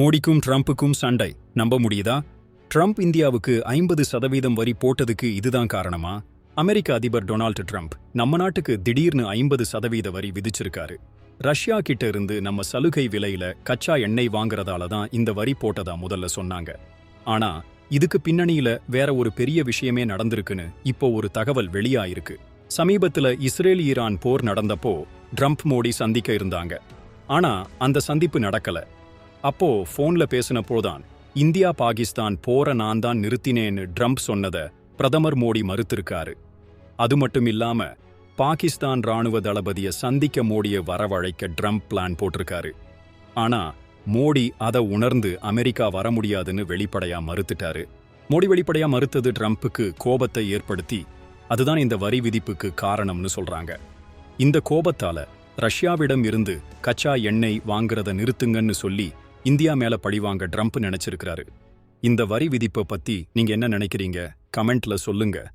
மோடிக்கும் ட்ரம்ப்புக்கும் சண்டை. நம்ப முடியுதா? ட்ரம்ப் இந்தியாவுக்கு ஐம்பது சதவீதம் வரி போட்டதுக்கு இதுதான் காரணமா? அமெரிக்க அதிபர் டொனால்டு ட்ரம்ப் நம்ம நாட்டுக்கு திடீர்னு ஐம்பது சதவீத வரி விதிச்சிருக்காரு. ரஷ்யா கிட்ட இருந்து நம்ம சலுகை விலையில கச்சா எண்ணெய் வாங்குறதால தான் இந்த வரி போட்டதா முதல்ல சொன்னாங்க. ஆனா இதுக்கு பின்னணியில வேற ஒரு பெரிய விஷயமே நடந்திருக்குன்னு இப்போ ஒரு தகவல் வெளியாயிருக்கு. சமீபத்துல இஸ்ரேல் ஈரான் போர் நடந்தப்போ ட்ரம்ப் மோடி சந்திக்க இருந்தாங்க. ஆனா அந்த சந்திப்பு நடக்கல. அப்போ போன்ல பேசினப்போதான் இந்தியா பாகிஸ்தான் போற நான் தான் நிறுத்தினேன்னு ட்ரம்ப் சொன்னத பிரதமர் மோடி மறுத்திருக்காரு. அது மட்டும் இல்லாம பாகிஸ்தான் ராணுவ தளபதிய சந்திக்க மோடிய வரவழைக்க ட்ரம்ப் பிளான் போட்டிருக்காரு. ஆனா மோடி அதை உணர்ந்து அமெரிக்கா வர முடியாதுன்னு வெளிப்படையா மறுத்துட்டாரு. மோடி வெளிப்படையா மறுத்தது ட்ரம்ப்புக்கு கோபத்தை ஏற்படுத்தி அதுதான் இந்த வரி விதிப்புக்கு காரணம்னு சொல்றாங்க. இந்த கோபத்தால ரஷ்யாவிடம் இருந்து கச்சா எண்ணெய் வாங்குறத நிறுத்துங்கன்னு சொல்லி இந்தியா மேல பழிவாங்க ட்ரம்ப் நினைச்சிருக்கிறாரு. இந்த வரி விதிப்பை பத்தி நீங்க என்ன நினைக்கிறீங்க? கமெண்ட்ல சொல்லுங்க.